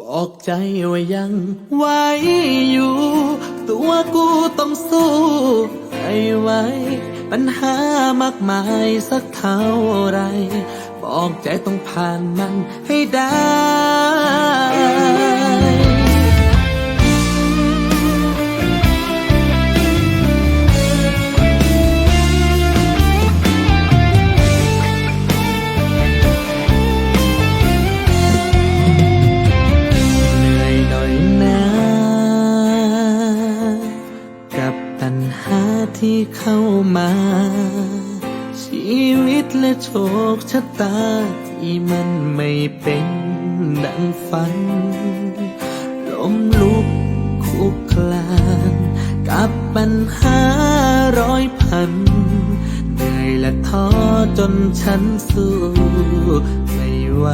บอกใจว่ายังไหวอยู่ ตัวกูต้องสู้ให้ไหวปัญหามากมายสักเท่าไร บอกใจต้องผ่านมันให้ได้ ที่เข้ามา ชีวิตและโชคชะตาที่มันไม่เป็นดังฝันล้มลุกคุกคลาน กับปัญหาร้อยพันเหนื่อยและท้อจนฉันสู้ไม่ไหว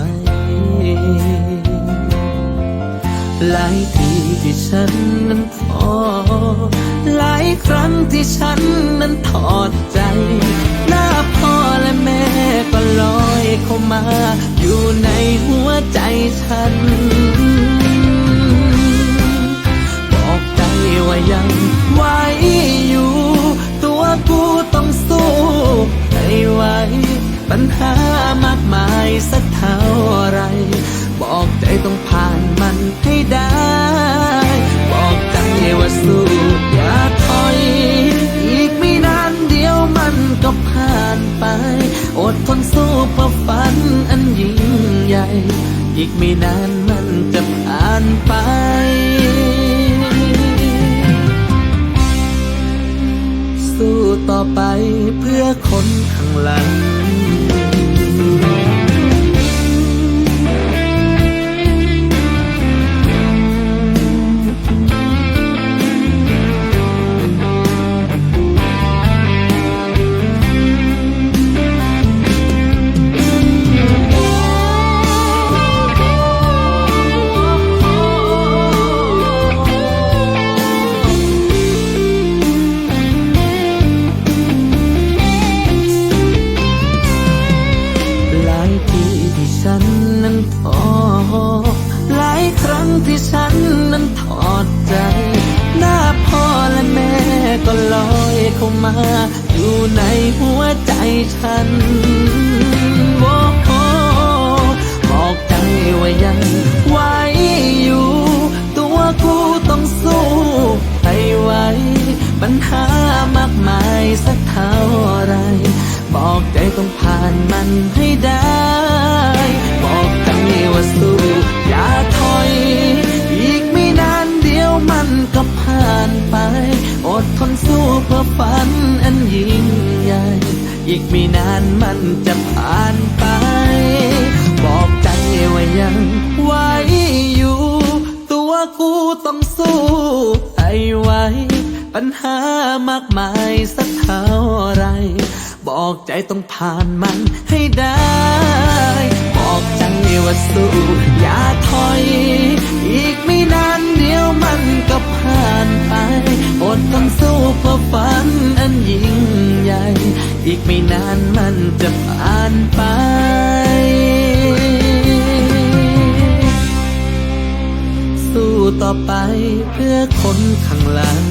หลายทีที่ฉันนั้นท้อ ครั้งที่ฉันนั้นถอดใจ หน้าพ่อและแม่ก็ลอยเข้ามา อยู่ในหัวใจฉัน บอกใจว่ายังไหวอยู่ ตัวกูต้องสู้ให้ไหวปัญหามากมายสักเท่าไร บอกใจต้องผ่าน อีกไม่นานมันจะผ่านไป สู้ต่อไปเพื่อคนข้างหลัง ที่ฉันนั้นถอดใจ หน้าพ่อและแม่ก็ลอยเข้ามา อยู่ในหัวใจฉันโอ้โหบอกใจว่ายังไหวอยู่ ตัวกูต้องสู้ให้ไหวปัญหามากมายสักเท่าไร บอกใจต้องผ่านมันให้ได้ บอก ก็ผ่านไป อดทนสู้เพื่อฝันอันยิ่งใหญ่ อีกไม่นานมันจะผ่านไป บอกใจว่ายังไหวอยู่ ตัวกูต้องสู้ให้ไหวปัญหามากมายสักเท่าไร บอกใจต้องผ่านมันให้ได้ บอกใจว่าสู้อย่าถอยอี พื่อฝันอันยิ่งใหญ่ อีกไม่นานมันจะผ่านไป สู้ต่อไปเพื่อคนข้างหลัง